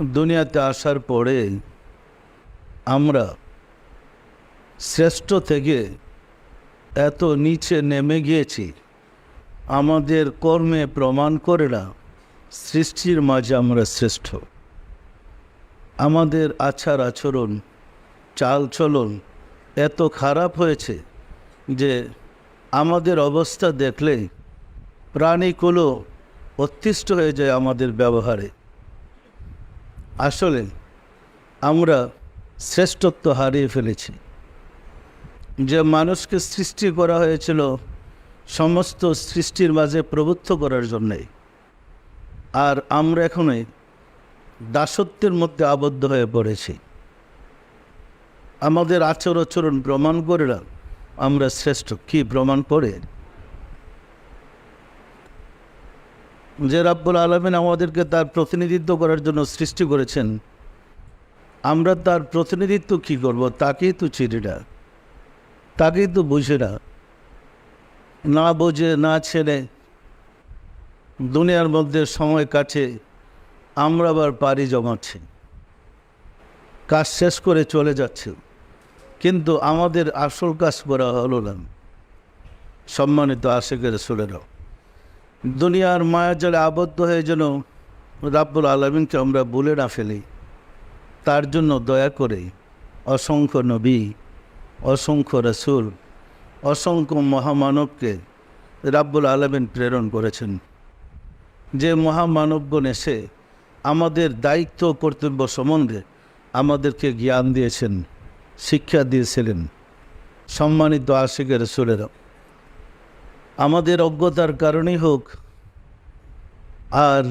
দুনিয়াতে আসার পরে আমরা শ্রেষ্ঠ থেকে এত নিচে নেমে গিয়েছি। আমাদের কর্মে প্রমাণ করে না, সৃষ্টির মাঝে আমরা শ্রেষ্ঠ। আমাদের আচার আচরণ চাল চলন এত খারাপ হয়েছে যে আমাদের অবস্থা দেখলে প্রাণীগুলো অতিষ্ঠ হয়ে যায় আমাদের ব্যবহারে। আসলে আমরা শ্রেষ্ঠত্ব হারিয়ে ফেলেছি। যে মানুষকে সৃষ্টি করা হয়েছিল সমস্ত সৃষ্টির মাঝে প্রভুত্ব করার জন্যে, আর আমরা এখনই দাসত্বের মধ্যে আবদ্ধ হয়ে পড়েছি। আমাদের আচর আচরণ প্রমাণ করে না আমরা শ্রেষ্ঠ। কি প্রমাণ করে? যে রাব্বুল আলমিন আমাদেরকে তার প্রতিনিধিত্ব করার জন্য সৃষ্টি করেছেন, আমরা তার প্রতিনিধিত্ব কি করব তাকেই তো চিনি না, তাকেই তো বুঝে না। না বোঝে, না ছেড়ে দুনিয়ার মধ্যে সময় কাটে, আমরা আবার পাড়ি জমাচ্ছি, কাজ শেষ করে চলে যাচ্ছে, কিন্তু আমাদের আসল কাজ করা হলো না। সম্মানিত আশেকের সুরেরাও দুনিয়ার মায়াজালে আবদ্ধ হয়ে যেন রাব্বুল আলমিনকে আমরা বলে না ফেলি। তার জন্য দয়া করে অসংখ্য নবী, অসংখ্য রসুল, অসংখ্য মহামানবকে রাব্বুল আলমিন প্রেরণ করেছেন। যে মহামানবগণ এসে আমাদের দায়িত্ব কর্তব্য সম্বন্ধে আমাদেরকে জ্ঞান দিয়েছেন, শিক্ষা দিয়েছিলেন। সম্মানিত আশিকের সুরেরা আমাদের অজ্ঞতার কারণেই হোক আর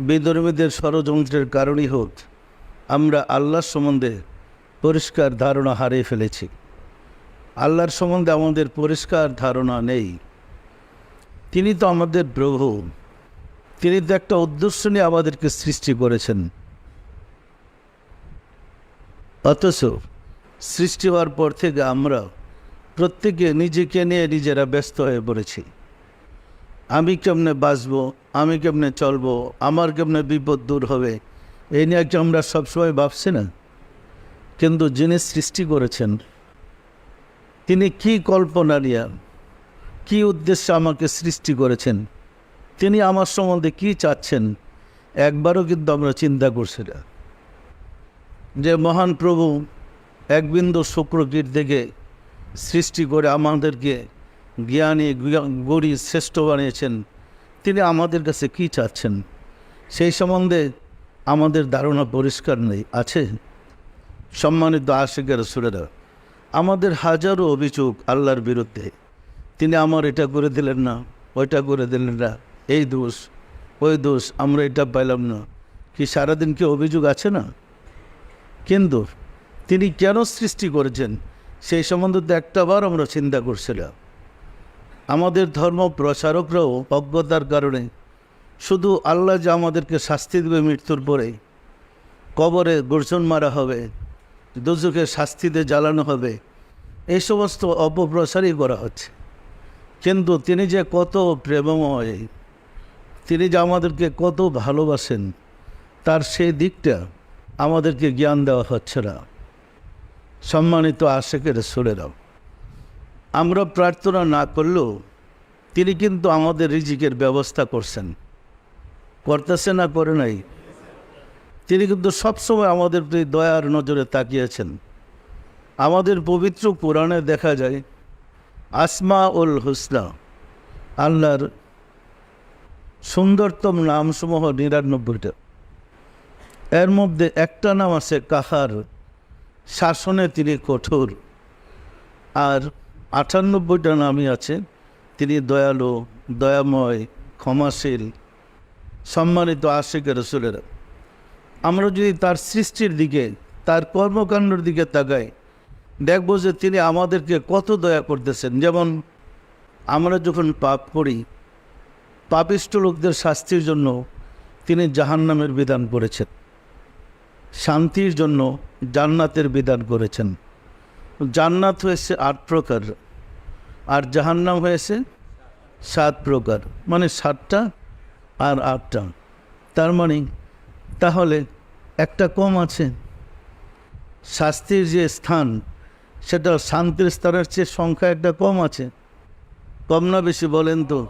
বিধর্মীদের ষড়যন্ত্রের কারণেই হোক, আমরা আল্লাহর সম্বন্ধে পরিষ্কার ধারণা হারিয়ে ফেলেছি। আল্লাহর সম্বন্ধে আমাদের পরিষ্কার ধারণা নেই। তিনি তো আমাদের প্রভু। তিনি তো একটা উদ্দেশ্য নিয়ে আমাদেরকে সৃষ্টি করেছেন। অথচ সৃষ্টি হওয়ার পর থেকে আমরা প্রত্যেকে নিজেকে নিয়ে নিজেরা ব্যস্ত হয়ে পড়েছি। আমি কেমনে বাঁচব? আমি কেমনে চলবো? আমার কেমনে বিপদ দূর হবে? এই নিয়ে কি আমরা সবসময় ভাবছি না? কিন্তু যিনি সৃষ্টি করেছেন, তিনি কি কল্পনা নিয়ে, কী উদ্দেশ্যে আমাকে সৃষ্টি করেছেন? তিনি আমার সম্বন্ধে কি চাচ্ছেন? একবারও কিন্তু আমরা চিন্তা করছি না। যে মহান প্রভু, এক বিন্দু শুক্রকীট থেকে সৃষ্টি করে আমাদেরকে জ্ঞানী গড়ি শ্রেষ্ঠ বানিয়েছেন। তিনি আমাদের কাছে কি চাচ্ছেন? সেই সম্বন্ধে আমাদের ধারণা পরিষ্কার নেই। আছে সম্মানিত আশিকের সুরেরা, আমাদের হাজারো অভিযোগ আল্লাহর বিরুদ্ধে। তিনি আমার এটা করে দিলেন না, ওইটা করে দিলেন না, এই দোষ, ওই দোষ, আমরা এটা পাইলাম না। কি সারাদিন কি অভিযোগ আছে না? কিন্তু তিনি কেন সৃষ্টি করেছেন? সেই সম্বন্ধে তো একটাবার আমরা চিন্তা করছিলাম। আমাদের ধর্ম প্রচারকরাও অজ্ঞতার কারণে শুধু আল্লাহ যে আমাদেরকে শাস্তি দেবে মৃত্যুর পরে কবরে গর্জন মারা হবে দুজকে শাস্তিতে জ্বালানো হবে, এই সমস্ত অপপ্রচারই করা হচ্ছে। কিন্তু তিনি যে কত প্রেমময়, তিনি যে আমাদেরকে কত ভালোবাসেন, তার সেই দিকটা আমাদেরকে জ্ঞান দেওয়া হচ্ছে না। সম্মানিত আশেকের সুরেরাও। আমরা প্রার্থনা না করলেও তিনি কিন্তু আমাদের রিজিকের ব্যবস্থা করছেন। করতেছে না, করে নাই। তিনি কিন্তু সবসময় আমাদের প্রতি দয়ার নজরে তাকিয়েছেন। আমাদের পবিত্র পুরাণে দেখা যায় আসমা উল হুসনা, আল্লাহর সুন্দরতম নামসমূহ নিরানব্বইটা। এর মধ্যে একটা নাম আছে কাহার। শাসনে তিনি কঠোর। আর আটানব্বইটা নামই আছে। তিনি দয়ালু, দয়াময়, ক্ষমাশীল, সম্মানিত আশিকের রসুলেরা। আমরা যদি তার সৃষ্টির দিকে, তার কর্মকাণ্ডের দিকে তাকাই, দেখব যে তিনি আমাদেরকে কত দয়া করতেছেন। যেমন আমরা যখন পাপ করি, পাপিষ্ট লোকদের শাস্তির জন্য তিনি জাহান্নামের বিধান করেছেন। শান্তির জন্য জান্নাতের বিধান করেছেন। জান্নাত হয়েছে আট প্রকার, আর জাহান্নাম হয়েছে সাত প্রকার মানে সাতটা আর আটটা। তার মানে তাহলে একটা কম আছে। শাস্তির যে স্থান, সেটা শান্তির স্তরের চেয়ে সংখ্যা একটা কম আছে। কম না বেশি বলেন তো।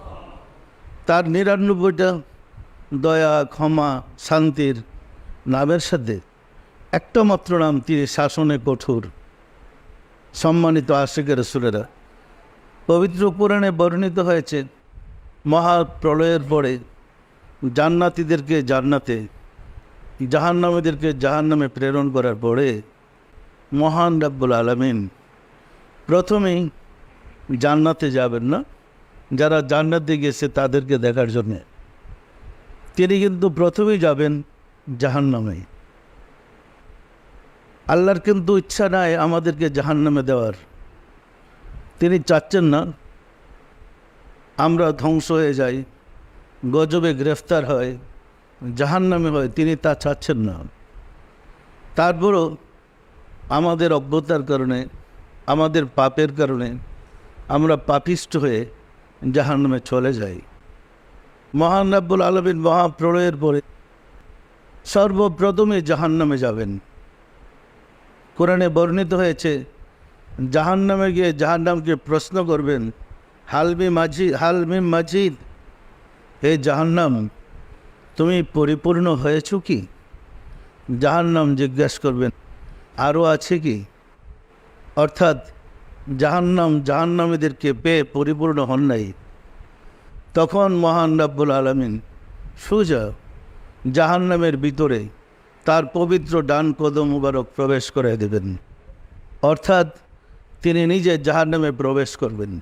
তার নিরানব্বইটা দয়া, ক্ষমা, শান্তির নামের সাথে একটা মাত্র নাম তিনি শাসনে কঠোর। সম্মানিত আশেকের সুরেরা পবিত্র পুরাণে বর্ণিত হয়েছে মহা প্রলয়ের পরে জান্নাতিদেরকে জান্নাতে, জাহান্নামীদেরকে জাহান্নামে প্রেরণ করার পরে মহান রাব্বুল আলমিন প্রথমেই জান্নাতে যাবেন না, যারা জান্নাতে গেছে তাদেরকে দেখার জন্যে। তিনি কিন্তু প্রথমেই যাবেন জাহান্নামে। আল্লাহর কিন্তু ইচ্ছা নাই আমাদেরকে জাহান্নামে দেওয়ার। তিনি চাচ্ছেন না আমরা ধ্বংস হয়ে যাই, গজবে গ্রেফতার হয়, জাহান্নামে হয়, তিনি তা চাচ্ছেন না। তারপরও আমাদের অজ্ঞতার কারণে, আমাদের পাপের কারণে আমরা পাপিষ্ট হয়ে জাহান্নামে চলে যাই। মহান রাব্বুল আলমিন মহাপ্রলয়ের পরে সর্বপ্রথমে জাহান্নামে যাবেন। কোরআনে বর্ণিত হয়েছে, জাহান্নামে গিয়ে জাহান্নামকে প্রশ্ন করবেন হালমি মাঝি হালমি মাজিদ হে জাহান্নাম, তুমি পরিপূর্ণ হয়েছ কি? জাহান্নাম জিজ্ঞেস করবেন আরও আছে কি? অর্থাৎ, জাহান্নাম জাহান্নামীদেরকে পেয়ে পরিপূর্ণ হন নাই। তখন মহান রাব্বুল আলমিন সুজা জাহান্নামের ভিতরে তার পবিত্র ডান কদম মুবারক প্রবেশ করে দেবেন। অর্থাৎ তিনি নিজে জাহান্নামে প্রবেশ করবেন।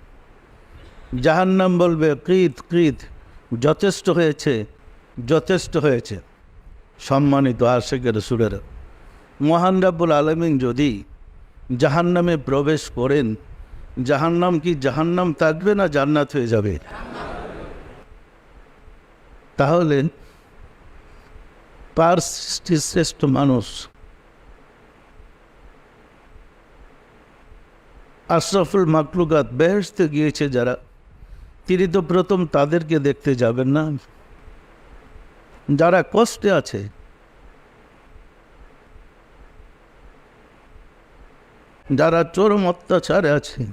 জাহান্নাম বলবে, কৃত কৃত, যথেষ্ট হয়েছে যথেষ্ট হয়েছে। সম্মানিত আশেকের সুরের, মহান রাব্বুল আলমিন যদি জাহান্নামে প্রবেশ করেন, জাহান্নাম কি জাহান্নাম থাকবে না জান্নাত হয়ে যাবে? তাহলে সৃষ্টির শ্রেষ্ঠ মানুষ। আশরাফুল মাকলুকাত বেহেস্তে গিয়েছে যারা। তিনি তো প্রথম তাদেরকে দেখতে যাবেন না। যারা কষ্টে আছে। যারা চরম অত্যাচারে আছে।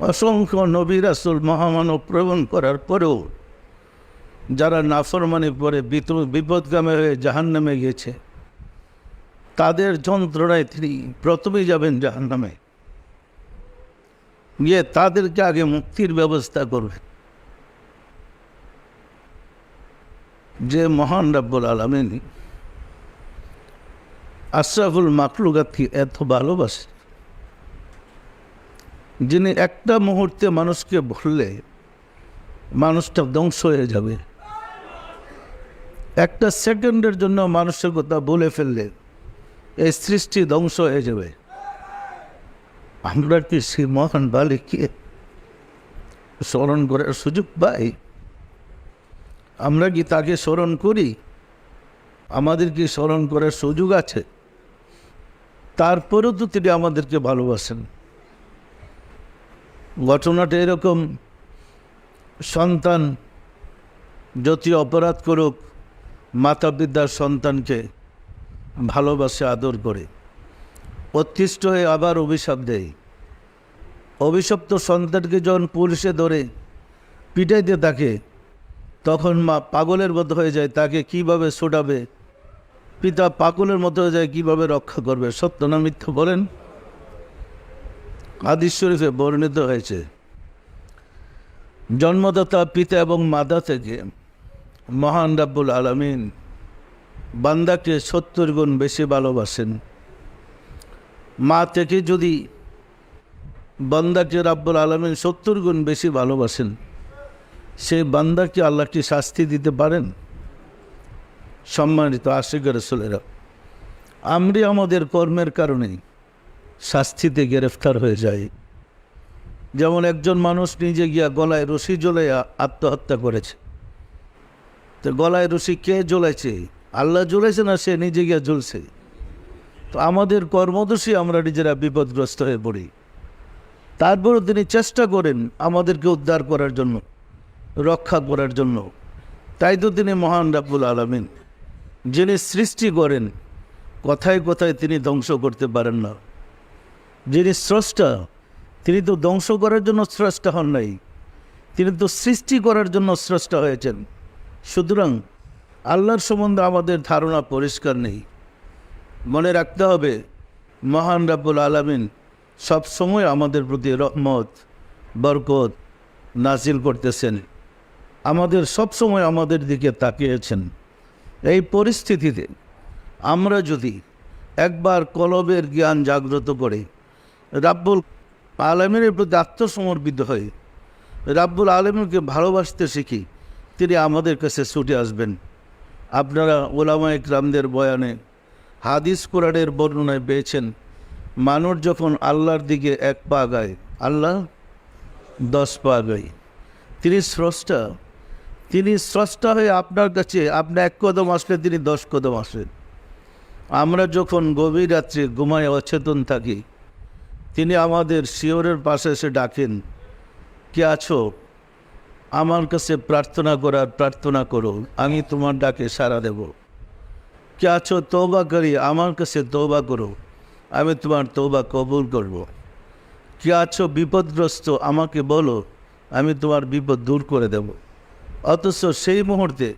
অসংখ্য নবী রাসুল মহামানব প্রবণ করার পরেও যারা নাফরমানি পরে বিপদগামে হয়ে জাহান্নামে গিয়েছে, তাদের যন্ত্রণায় তিনি প্রথমেই যাবেন জাহান্নামে। গিয়ে তাদেরকে আগে মুক্তির ব্যবস্থা করবেন। যে মহান রাব্বুল আলমিন আশরাফুল মাকলুকাতকে এত ভালোবাসে, যিনি একটা মুহূর্তে মানুষকে বললে মানুষটা ধ্বংস হয়ে যাবে। একটা সেকেন্ডের জন্য মানুষের কথা বলে ফেললে এই সৃষ্টি ধ্বংস হয়ে যাবে। আমরা কি সেই মহান বালিকে স্মরণ করার সুযোগ পাই? আমরা কি তাকে স্মরণ করি? আমাদের কি স্মরণ করার সুযোগ আছে? তারপরেও তো তিনি আমাদেরকে ভালোবাসেন। ঘটনাটা এরকম, সন্তান যতই অপরাধ করুক মাতা বিদ্যার সন্তানকে ভালোবাসে, আদর করে। অতিষ্ঠ হয়ে আবার অভিশাপ দেয়। অভিশপ্ত সন্তানকে যখন পুলিশে ধরে পিটাইতে থাকে, তখন মা পাগলের মতো হয়ে যায়, তাকে কীভাবে ছোটাবে? পিতা পাগলের মতো হয়ে যায়, কীভাবে রক্ষা করবে? সত্য না মিথ্যা বলেন? হাদিস শরীফে বর্ণিত হয়েছে, জন্মদাতা পিতা এবং মাতা থেকে মহান রাব্বুল আলমিন বান্দাকে সত্তর গুণ বেশি ভালোবাসেন। মা থেকে যদি বান্দাকে রাব্বুল আলমিন সত্তর গুণ বেশি ভালোবাসেন সেই বান্দাকে আল্লাহটি শাস্তি দিতে পারেন? সম্মানিত আশিকের রসুলেরা, আমরা আমাদের কর্মের কারণে শাস্তিতে গ্রেফতার হয়ে যায় যেমন একজন মানুষ নিজে গিয়া গলায় রশি জ্বলে আত্মহত্যা করেছে। তো গলায় রশি কে জ্বলাইছে? আল্লাহ জ্বলাইছে না সে নিজে গিয়া জ্বলছে? তো আমাদের কর্মদোষী আমরা নিজেরা বিপদগ্রস্ত হয়ে পড়ি। তারপরও তিনি চেষ্টা করেন আমাদেরকে উদ্ধার করার জন্য, রক্ষা করার জন্য। তাই তো তিনি মহান রাব্বুল আলমিন, যিনি সৃষ্টি করেন, কথায় কথায় তিনি ধ্বংস করতে পারেন না। যিনি স্রষ্টা, তিনি তো ধ্বংস করার জন্য স্রষ্টা হন নাই, তিনি তো সৃষ্টি করার জন্য স্রষ্টা হয়েছেন। সুতরাং আল্লাহর সম্বন্ধে আমাদের ধারণা পরিষ্কার নেই। মনে রাখতে হবে, মহান রাব্বুল আলমিন সবসময় আমাদের প্রতি রহমত, বরকত নাজিল করতেছেন। আমাদের সবসময় আমাদের দিকে তাকিয়েছেন। এই পরিস্থিতিতে আমরা যদি একবার কলবের জ্ঞান জাগ্রত করে রাব্বুল আলমিনের প্রতি আত্মসমর্পিত হই রাব্বুল আলমীকে ভালোবাসতে শিখি তিনি আমাদের কাছে ছুটে আসবেন। আপনারা ওলামা ইকরামদের বয়ানে হাদিস কোরআনের বর্ণনায় পেয়েছেন, মানুষ যখন আল্লাহর দিকে এক পা গায় আল্লাহ দশ পা গায় তিনি স্রষ্টা তিনি স্রষ্টা হয়ে আপনার কাছে আপনি এক কদম আসলে তিনি দশ কদম আসেন। আমরা যখন গভীর রাত্রে ঘুমায় অচেতন থাকি, তিনি আমাদের শিওরের পাশে এসে ডাকেন, কে আছো? আমার কাছে প্রার্থনা করার প্রার্থনা করো, আমি তোমার ডাকে সাড়া দেব। কে আছো তৌবা করি, আমার কাছে তৌবা করো, আমি তোমার তৌবা কবুল করব। কে আছো বিপদগ্রস্ত, আমাকে বলো, আমি তোমার বিপদ দূর করে দেব। অথচ সেই মুহূর্তে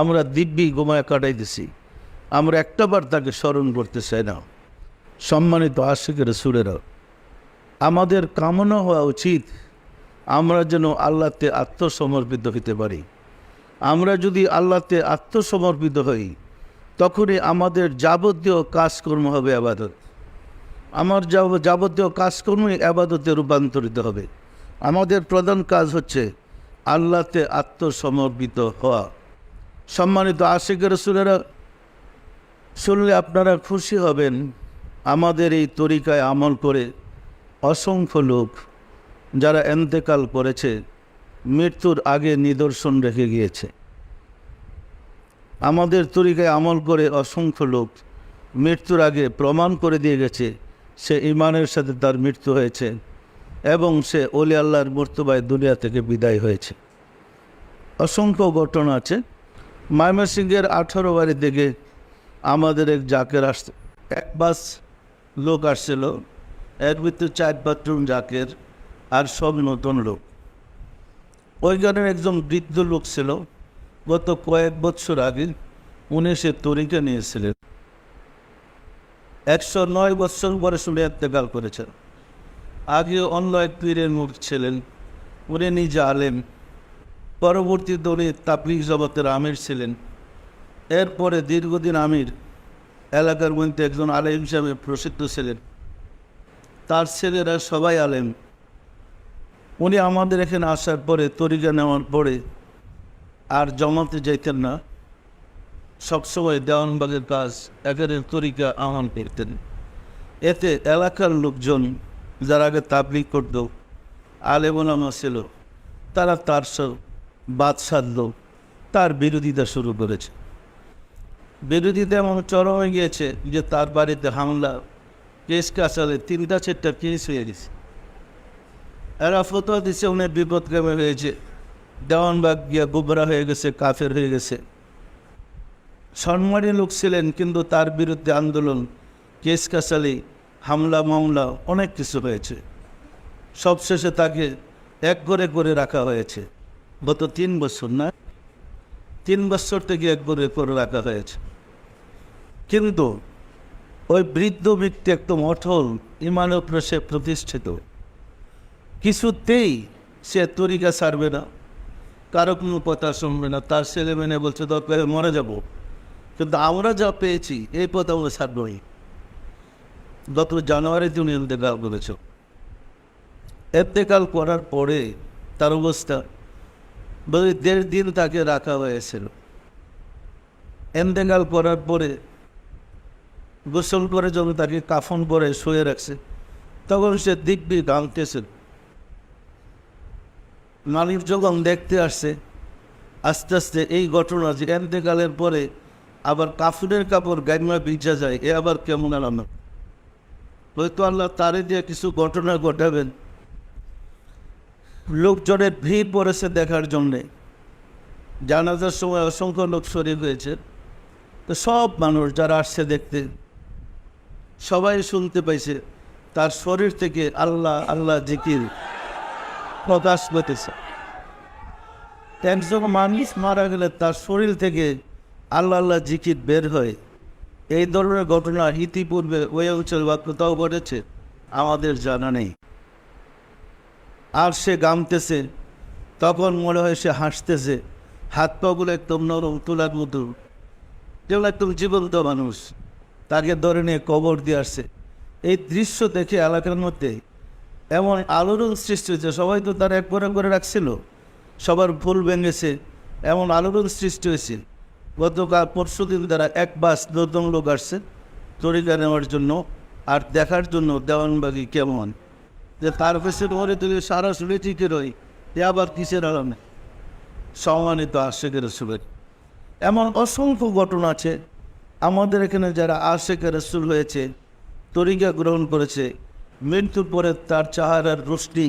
আমরা দিব্যি গোমায় কাটাইতেছি আমরা একটাবার তাকে স্মরণ করতে চাই না। সম্মানিত আশিকের সুরেরা, আমাদের কামনা হওয়া উচিত আমরা যেন আল্লাহতে আত্মসমর্পিত হতে পারি। আমরা যদি আল্লাহতে আত্মসমর্পিত হই, তখনই আমাদের যাবতীয় কাজকর্ম হবে আবাদত। আমার যাব- যাবতীয় কাজকর্মই আবাদতে রূপান্তরিত হবে। আমাদের প্রধান কাজ হচ্ছে আল্লাহতে আত্মসমর্পিত হওয়া। সম্মানিত আশিকের সুরেরা শুনলে আপনারা খুশি হবেন, আমাদের এই তরিকায় আমল করে অসংখ্য লোক যারা এন্তেকাল করেছে মৃত্যুর আগে নিদর্শন রেখে গিয়েছে। আমাদের তরিকায় আমল করে অসংখ্য লোক মৃত্যুর আগে প্রমাণ করে দিয়ে গেছে, সে ইমানের সাথে তার মৃত্যু হয়েছে এবং সে অলি আল্লাহর মর্তবায় দুনিয়া থেকে বিদায় হয়েছে। অসংখ্য ঘটনা আছে। ময়মনসিংহের আঠারো বাড়ি থেকে আমাদের এক জাকের আসছে এক বাস লোক আসছিল, এর ভিতরে চার বাথরুম জাকের। আর সব নতুন লোক। ওই ওইখানের একজন বৃদ্ধ লোক ছিল, গত কয়েক বছর আগে উনি সে তরিকা নিয়েছিলেন। একশো নয় বছর পরে শুনে এতেকাল করেছেন। আগে অন্য এক পীরের মুখ ছিলেন, উনি নিজে আলেম। পরবর্তী উনি তাবলিগ জগতের আমির ছিলেন। এরপরে দীর্ঘদিন আমির এলাকার মধ্যে একজন আলেম হিসাবে প্রসিদ্ধ ছিলেন। তার ছেলেরা সবাই আলেম। উনি আমাদের এখানে আসার পরে, তরিকা নেওয়ার পরে আর জমাতে যাইতেন না। সবসময় দেওয়ানবাগের কাজ, একের তরিকা আহ্বান করতেন। এতে এলাকার লোকজন যারা আগে তাবলিগ করত আলেমনামা ছিল, তারা তার সব বাদ সাধল তার বিরোধিতা শুরু করেছে। বিরোধিতা এমন চরম হয়ে গিয়েছে যে তার বাড়িতে হামলা, কেস কাছালে তিনটা, চারটা কেস হয়ে গেছে। এরা ফতোয়া দিচ্ছে উনি বিপদগামী হয়েছে। দেওয়ানবাগ গিয়া গোবরা হয়ে গেছে, কাফের হয়ে গেছে। সম্মানী লোক ছিলেন, কিন্তু তার বিরুদ্ধে আন্দোলন, কেস কাছালি হামলা, মামলা, অনেক কিছু হয়েছে। সবশেষে তাকে এক করে করে রাখা হয়েছে। গত তিন বছর না, তিন বছর থেকে এক করে করে রাখা হয়েছে। কিন্তু ওই বৃদ্ধ ব্যক্তি একদম অটল ইমানের উপরে সে প্রতিষ্ঠিত। কিছুতেই সে তরিকা ছাড়বে না, কারও কোনো কথা শুনবে না, তার ছেলে মেনে বলছে দরকার মরে যাব। কিন্তু আমরা যা পেয়েছি, এই পথ আমরা ছাড়বই। গত জানুয়ারিতে উনি ইন্তেকাল করেছ। এতেকাল করার পরে তার অবস্থা বলে, দেড় দিন তাকে রাখা হয়েছিল। এন্তেকাল করার পরে গোসল করে যখন তাকে কাফন পরে শুয়ে রাখছে, তখন সে দিব্যি গামতেছিল মালিক যখন দেখতে আসছে আস্তে আস্তে এই ঘটনা যে এন্তেকালের পরে আবার কাফুরের কাপড় গাইমা ভিজা যায়, এ আবার কেমন আলাম হয়তো আল্লাহ তারে দিয়ে কিছু ঘটনা ঘটাবেন। লোকজনের ভিড় পড়েছে দেখার জন্যে। জানাজার সময় অসংখ্য লোক শরীর হয়েছে। তো সব মানুষ যারা আসছে দেখতে, সবাই শুনতে পাইছে, তার শরীর থেকে আল্লাহ আল্লাহ জিকির। প্রকাশ পেতেছে একজন মানুষ মারা গেলে তার শরীর থেকে আল্লাহ আল্লাহ জিকির বের হয়। এই ধরনের ঘটনা ইতিপূর্বে ওই অঞ্চল বা কোথাও ঘটেছে, আমাদের জানা নেই। আর সে গামতেছে তখন মনে হয় সে হাসতেছে, হাত পাগুলো একদম নরম তোলার মতো। যেগুলো একদম জীবন্ত মানুষ, তাকে ধরে নিয়ে কবর দিয়ে আসছে। এই দৃশ্য দেখে এলাকার মধ্যে এমন আলোড়ন সৃষ্টি হয়েছে, সবাই তো তার এক করে করে রাখছিল। সবার ফুল ভেঙেছে, এমন আলোড়ন সৃষ্টি হয়েছে। গতকাল, পরশু দিন তারা এক বাস নতুন লোক আসছে, তরিকা নেওয়ার জন্য আর দেখার জন্য দেওয়ানবাগি কেমন? যে তার পেছনে মরে তুমি সারা শুনে টিকে রই, এ আবার কিসের আরামে? সম্মানিত আশেকের রসুলের, এমন অসংখ্য ঘটনা আছে। আমাদের এখানে যারা আশেকের রসুল হয়েছে, তরিকা গ্রহণ করেছে মৃত্যুর পরে তার চাহারার রোশনি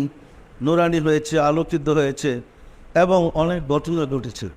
নোরানি হয়েছে আলোকিত হয়েছে এবং অনেক ঘটনা ঘটেছে।